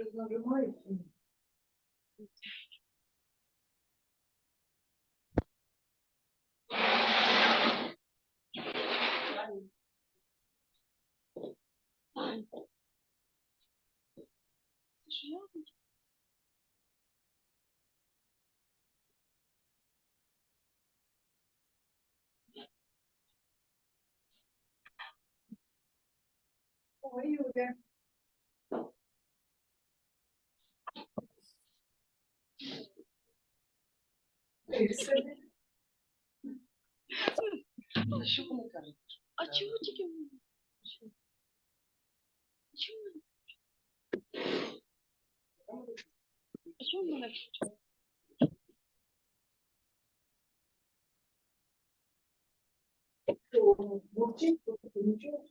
щось нажимаєш? Ой, Юля. Ти. Що вони кажуть? А чого тільки ви? Чому? А чому мене? Мовчить, нічого.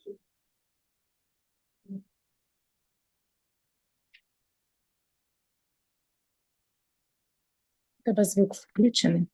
Тебе звук включений.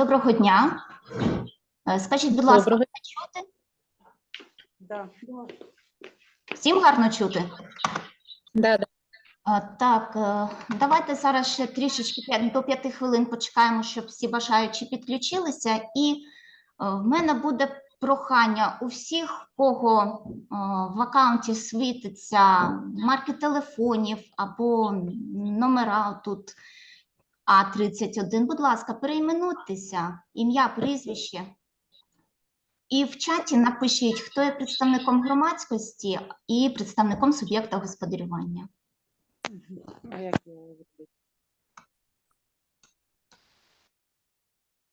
Доброго дня. Е, Скажіть, будь ласка, Доброго. чути? Да. Всім гарно чути? Да, да. Е, Так, е, давайте зараз ще трішечки п'ять- до п'яти хвилин почекаємо, щоб всі бажаючі підключилися. І е, в мене буде прохання у всіх, в кого е, в аккаунті світиться марки телефонів або номера тут А31, будь ласка, перейменуйтеся, ім'я, прізвище. І в чаті напишіть, хто є представником громадськості і представником суб'єкта господарювання. А як його робити?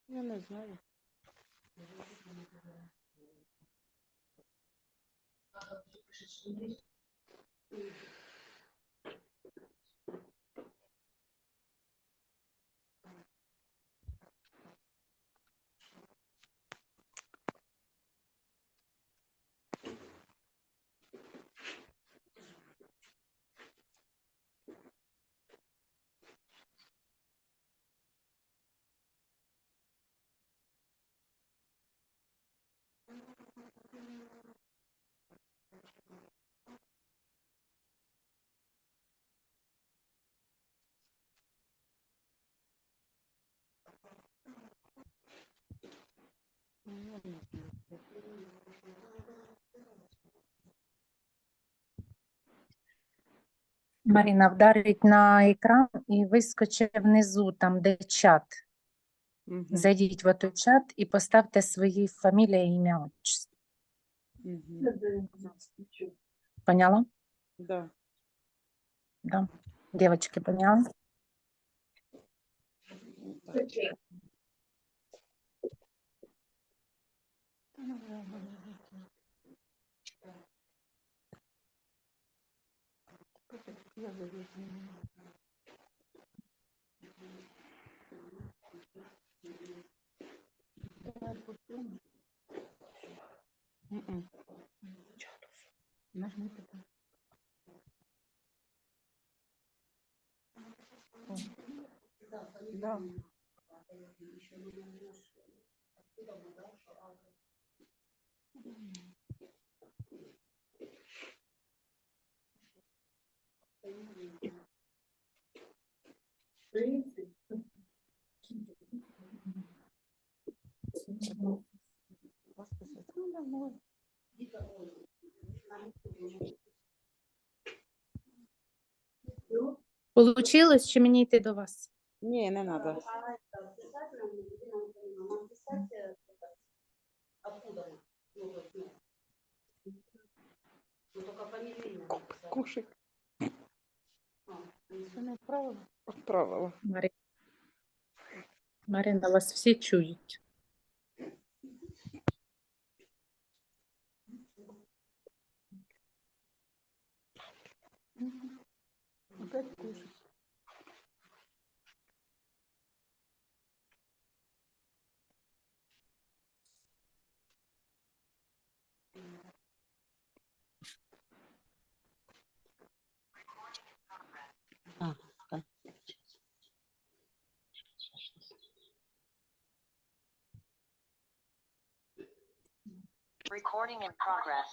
Я не знаю. Ну, я Маріна, вдарить на екран і вискочить внизу, там, де чат. Мгм, Зайдіть в той чат і поставте свої фамілія, ім'я, отчество. нічого. Поняла? Да. Да. Девочки, поняла? Це че? Я завезу. Мгм. Нажмите там. О. Да. Тридцять. Господи, ну, давно. Все. Получилось чи мені йти до вас? Ні, не треба. Кушик. Марі... Маріна, вас всі чують. Recording in progress.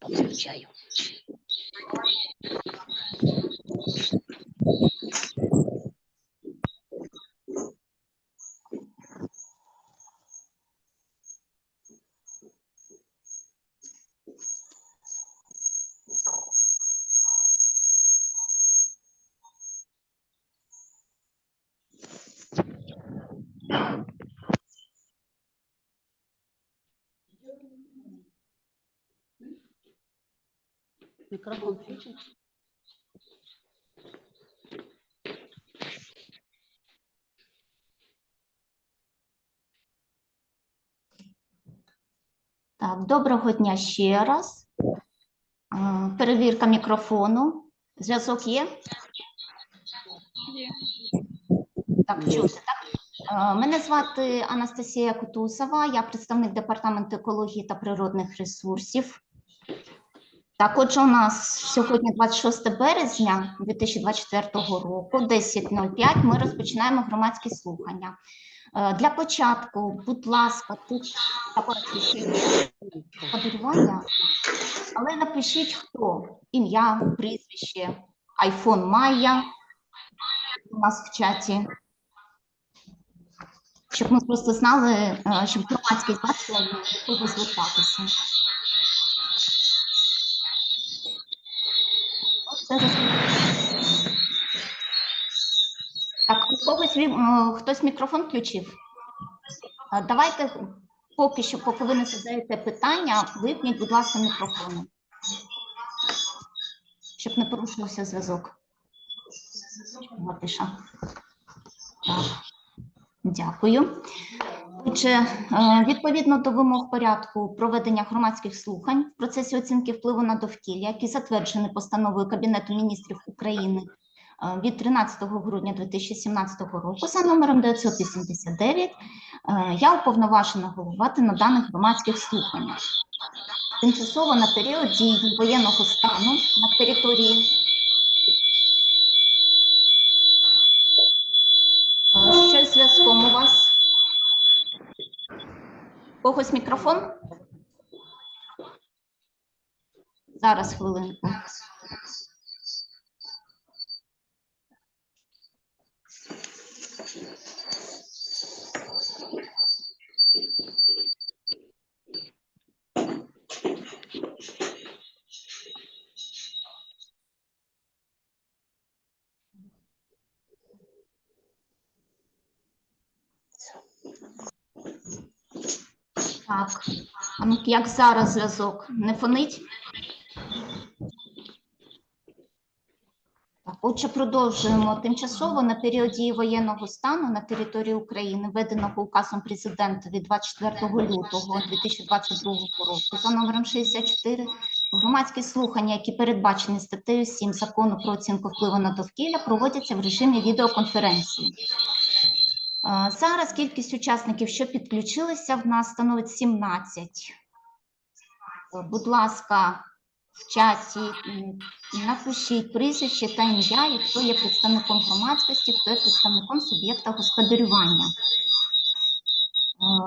Con micrófono. Микрофон включен? Так, доброго дня ще раз. Перевірка мікрофону. Зв'язок є? Є. Так, чути, так? Мене звати Анастасія Кутусова, я представник департаменту екології та природних ресурсів. Так, отже, у нас сьогодні 26 березня 2024 року, 10.05, ми розпочинаємо громадські слухання. Е, Для початку, будь ласка, тут подарування, але напишіть хто, ім'я, прізвище, айфон Майя у нас в чаті щоб ми просто знали, е, щоб громадськість бачила, кого звертатися. Так, у когось е, хтось мікрофон включив. Е, Давайте поки що, поки ви не задаєте питання, випніть, будь ласка, мікрофони, щоб не порушився зв'язок. Дякую. Отже, е, відповідно до вимог порядку проведення громадських слухань в процесі оцінки впливу на довкілля, які затверджені постановою Кабінету міністрів України е, від 13 грудня 2017 року за номером 989, е, я уповноважена головувати на даних громадських слуханнях. Тимчасово на період дії воєнного стану на території Що зв'язком у вас? Когось мікрофон? Зараз хвилинку. Так, а як зараз зв'язок? Не фонить? Так, отже, продовжуємо. Тимчасово на період дії воєнного стану на території України, введеного указом президента від 24 лютого 2022 року за номером 64, громадські слухання, які передбачені статтею 7 закону про оцінку впливу на довкілля, проводяться в режимі відеоконференції. Е, Зараз кількість учасників, що підключилися, в нас становить 17. Е, Будь ласка, в чаті напишіть прізвище та ім'я, і хто є представником громадськості, хто є представником суб'єкта господарювання. Е,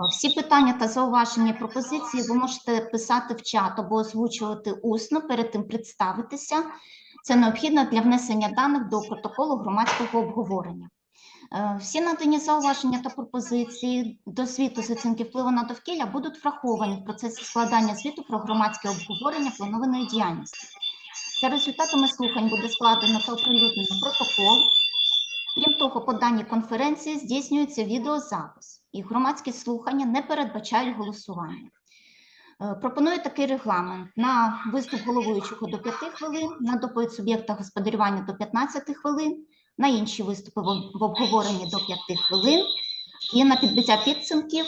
Всі питання та зауваження пропозиції ви можете писати в чат або озвучувати усно, перед тим представитися. Це необхідно для внесення даних до протоколу громадського обговорення. Е, Всі надані зауваження та пропозиції до звіту з оцінки впливу на довкілля будуть враховані в процесі складання звіту про громадське обговорення планованої діяльності. За результатами слухань буде складено та оприлюднено протокол. Крім того, по даній конференції здійснюється відеозапис, і громадські слухання не передбачають голосування. Е, Пропоную такий регламент на виступ головуючого до 5 хвилин, на доповідь суб'єкта господарювання до 15 хвилин, на інші виступи в обговоренні до 5 хвилин і на підбиття підсумків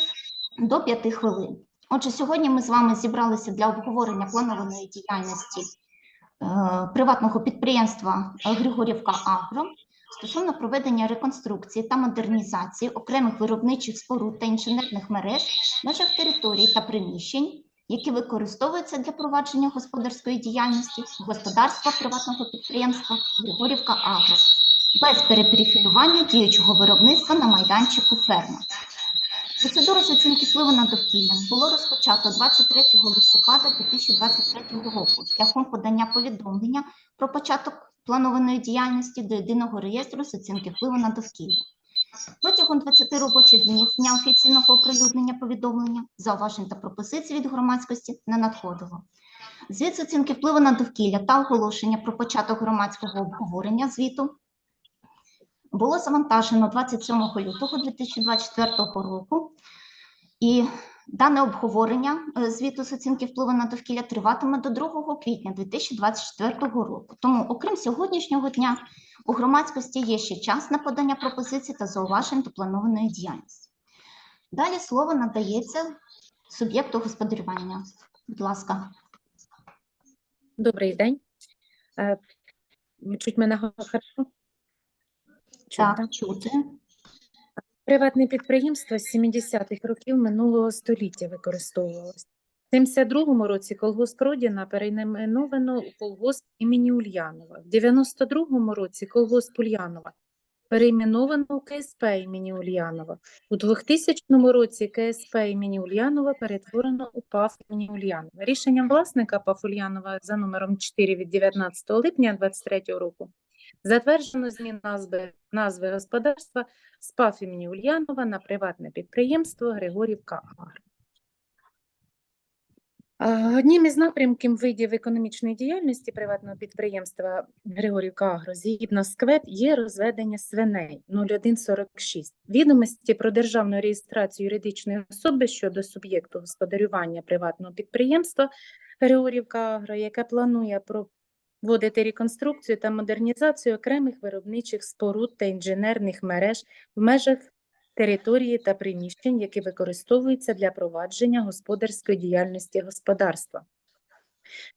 до 5 хвилин. Отже, сьогодні ми з вами зібралися для обговорення планованої діяльності е, приватного підприємства Григорівка Агро стосовно проведення реконструкції та модернізації окремих виробничих споруд та інженерних мереж межах територій та приміщень, які використовуються для провадження господарської діяльності господарства приватного підприємства Григорівка Агро без перепрофілювання діючого виробництва на майданчику ферма. Процедуру з оцінки впливу на довкілля було розпочато 23 листопада 2023 року шляхом подання повідомлення про початок планованої діяльності до єдиного реєстру з оцінки впливу на довкілля. Протягом 20 робочих днів дня офіційного оприлюднення повідомлення, зауважень та пропозицій від громадськості не надходило. Звіт з оцінки впливу на довкілля та оголошення про початок громадського обговорення звіту було завантажено 27 лютого 2024 року, і дане обговорення е, звіту з оцінки впливу на довкілля триватиме до 2 квітня 2024 року. Тому, окрім сьогоднішнього дня, у громадськості є ще час на подання пропозицій та зауважень до планованої діяльності. Далі слово надається суб'єкту господарювання. Будь ласка. Добрий день. Е, Чуть мене хорошо? Так, чути. Приватне підприємство з 70-х років минулого століття використовувалось. В 72-му році колгосп Родіна перейменовано у колгосп імені Ульянова. В 92-му році колгосп Ульянова перейменовано у КСП імені Ульянова. У 2000 році КСП імені Ульянова перетворено у ПАФ імені Ульянова. Рішенням власника ПАФ Ульянова за номером 4 від 19 липня 2023 року затверджено зміну назви, назви господарства з ПАФ імені Ульянова на приватне підприємство Григорівка Агро. Одним із напрямків видів економічної діяльності приватного підприємства Григорівка Агро згідно з КВЕД є розведення свиней 0146. Відомості про державну реєстрацію юридичної особи щодо суб'єкту господарювання приватного підприємства Григорівка Агро, яке планує проводити реконструкцію та модернізацію окремих виробничих споруд та інженерних мереж в межах території та приміщень, які використовуються для провадження господарської діяльності господарства,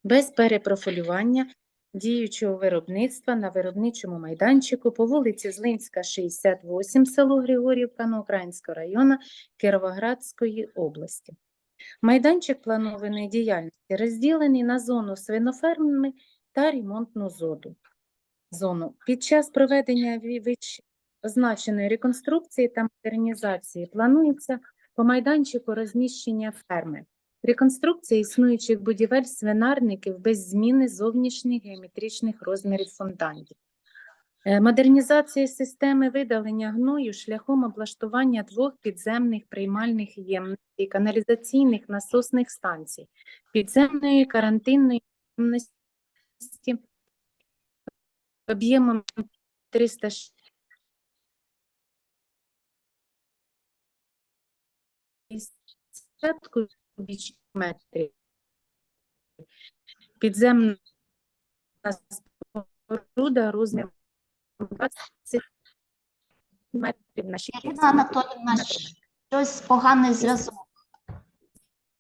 без перепрофілювання діючого виробництва на виробничому майданчику по вулиці Злинська, 68, село Григорівка, Новоукраїнського району Кіровоградської області. Майданчик планованої діяльності розділений на зону свиноферми та ремонтну зону. Під час проведення означеної реконструкції та модернізації планується по майданчику розміщення ферми. Реконструкція існуючих будівель свинарників без зміни зовнішніх геометричних розмірів фундаментів. Е, Модернізація системи видалення гною шляхом облаштування двох підземних приймальних ємностей, каналізаційних насосних станцій, підземної карантинної ємності об'ємом 300 50 кубічних метрів. Підземна споруда розміром 20 метрів на 6 Ірина Анатоліївна, щось поганий зв'язок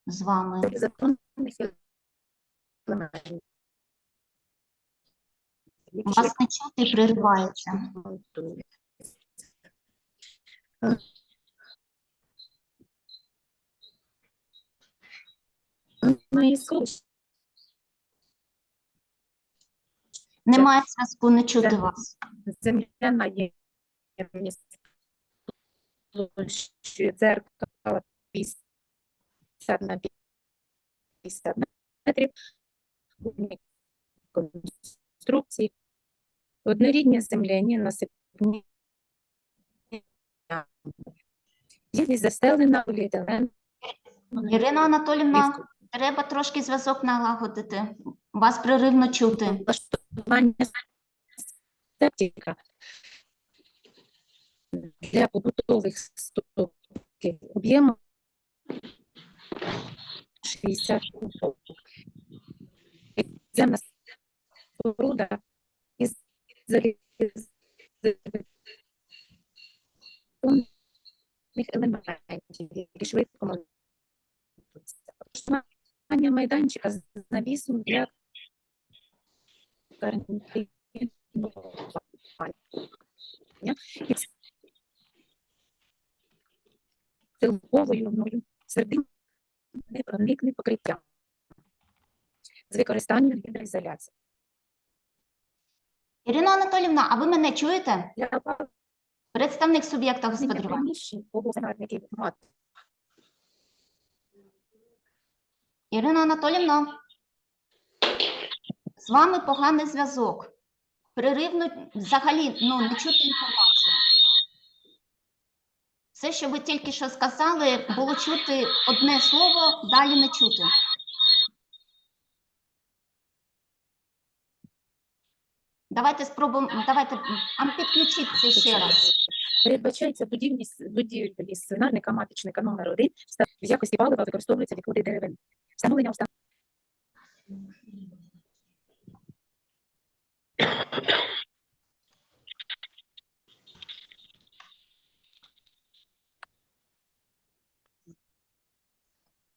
з вами. законних елементів. Вас не чути і приривається. Немає зв'язку, не чути вас. земляна ємність площею дзеркала 50 на 50 метрів, конструкції, однорідні земляні насипні Ємність застелена поліетилен Ірина Анатоліївна, треба трошки зв'язок налагодити. Вас приривно чути. для побутових стоків об'ємом 60 кубов. Земна споруда елементів, які швидко Влаштування майданчика з навісом для силовою мною середин непроникне покриття з використанням гідроізоляції. Ірина Анатолівна, а ви мене чуєте? Для Представник суб'єкта господарювання. Ірина Анатолівна, з вами поганий зв'язок. Переривно взагалі ну, не чути інформацію. Все, що ви тільки що сказали, було чути одне слово, далі не чути. Давайте спробуємо, давайте, а ну, ще раз. передбачається будівність будівлі свинарника маточника номер 1 в якості палива використовується відходи деревини. Встановлення установки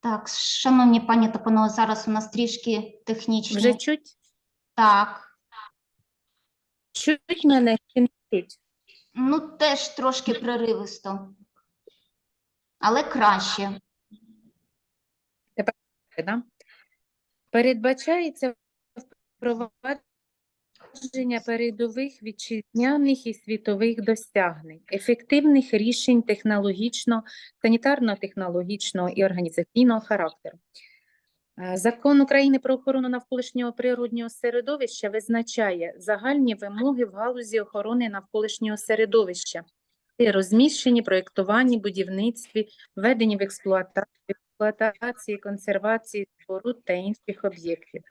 Так, шановні пані та панове, зараз у нас трішки технічні. вже чуть Так, чуть мене чи не чуть. ну теж трошки преривисто, але краще. Да? Передбачається впровадження передових вітчизняних і світових досягнень, ефективних рішень технологічно, санітарно-технологічного і організаційного характеру. Е, Закон України про охорону навколишнього природнього середовища визначає загальні вимоги в галузі охорони навколишнього середовища, при розміщенні, проєктуванні, будівництві, введенні в експлуатацію, експлуатації, консервації споруд та інших об'єктів.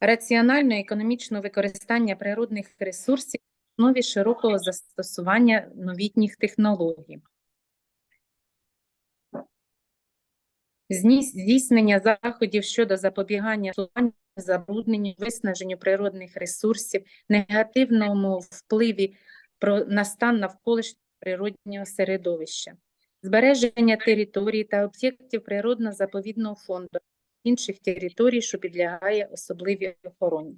Раціональне економічне використання природних ресурсів в основі широкого застосування новітніх технологій. Здійснення заходів щодо запобігання забрудненню, виснаженню природних ресурсів, негативному впливі на стан навколишнього природнього середовища, збереження територій та об'єктів природно-заповідного фонду, інших територій, що підлягає особливій охороні.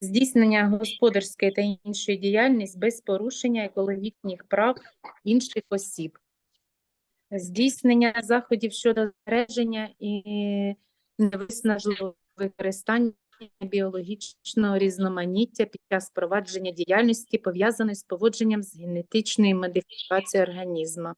Здійснення господарської та іншої діяльності без порушення екологічних прав інших осіб. Здійснення заходів щодо збереження і невиснажливого використання біологічного різноманіття під час провадження діяльності, пов'язаної з поводженням з генетичною модифікацією організму.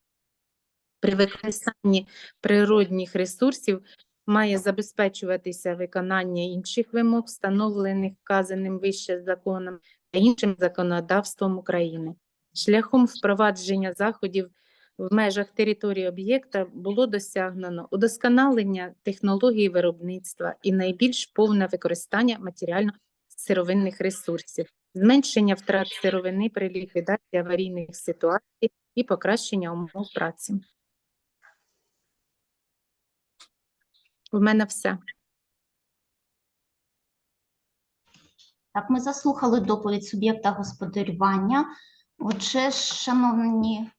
При використанні природних ресурсів має забезпечуватися виконання інших вимог, встановлених вказаним вище законом та іншим законодавством України. Шляхом впровадження заходів в межах території об'єкта було досягнено удосконалення технології виробництва і найбільш повне використання матеріально-сировинних ресурсів, зменшення втрат сировини при ліквідації аварійних ситуацій і покращення умов праці. У мене все. Так, ми заслухали доповідь суб'єкта господарювання. Отже, шановні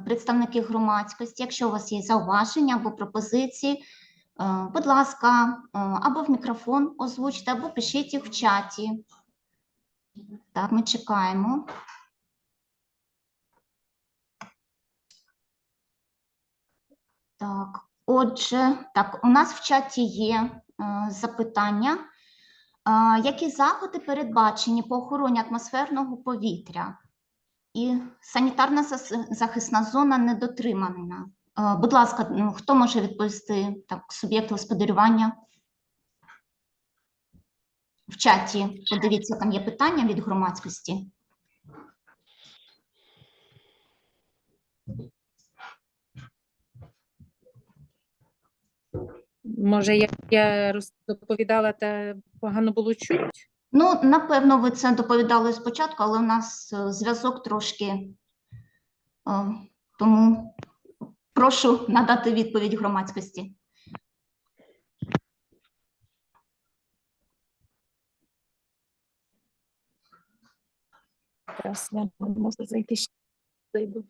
представники громадськості, якщо у вас є зауваження або пропозиції, е, будь ласка, е, або в мікрофон озвучте, або пишіть їх в чаті. Так, ми чекаємо. Так, отже, так, у нас в чаті є е, запитання. А, Які заходи передбачені по охороні атмосферного повітря? І санітарна захисна зона не дотримана. Будь ласка, ну, хто може відповісти так, суб'єкт господарювання? В чаті подивіться, там є питання від громадськості. Може, як я розповідала, та погано було чуть. Ну, напевно, ви це доповідали спочатку, але у нас е, зв'язок трошки. е, Тому прошу надати відповідь громадськості. Зараз я можу зайти зайду.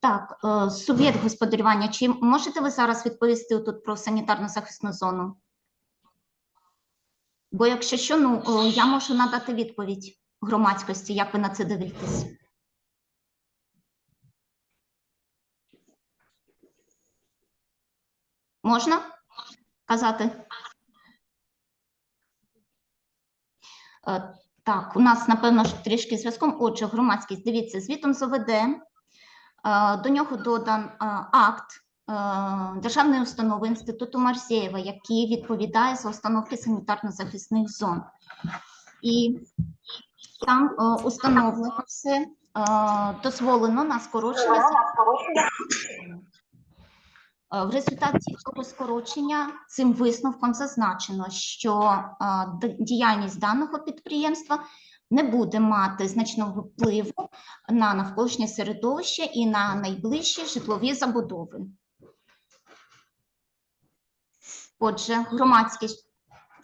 Так, е, суб'єкт господарювання. Чи можете ви зараз відповісти тут про санітарно захисну зону? Бо якщо що, ну е, я можу надати відповідь громадськості, як ви на це дивитесь. Можна казати? Е, Так, у нас, напевно, трішки зв'язком. Отже, громадськість, дивіться, звітом з ОВД, е, до нього додан е, акт е, Державної установи Інституту Марсєєва, який відповідає за установки санітарно-захисних зон. І там е, установлено все, е, дозволено на скорочення. Е, В результаті цього скорочення цим висновком зазначено, що е, діяльність даного підприємства не буде мати значного впливу на навколишнє середовище і на найближчі житлові забудови. Отже, громадськість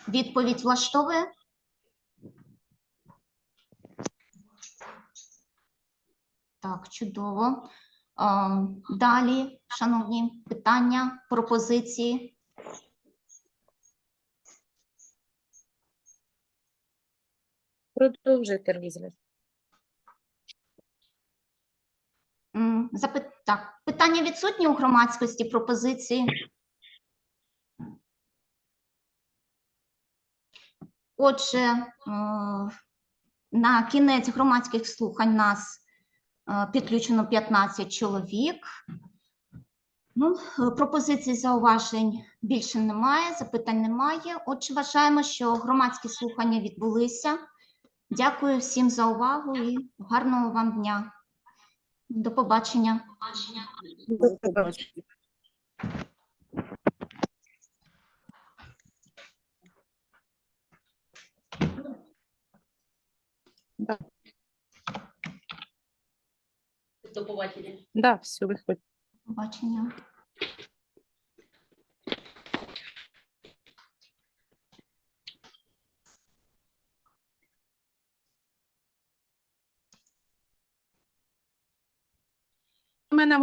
відповідь влаштовує? Так, чудово. Далі, шановні, питання, пропозиції. Продовжуйте розгляд. Запит... Так, питання відсутні у громадськості, пропозиції. Отже, е, на кінець громадських слухань нас е, підключено 15 чоловік. Ну, е, пропозицій зауважень більше немає, запитань немає. Отже, вважаємо, що громадські слухання відбулися. Дякую всім за увагу і гарного вам дня. До побачення. До побачення. До побачення. Да, все, виходь. Побачення. У мене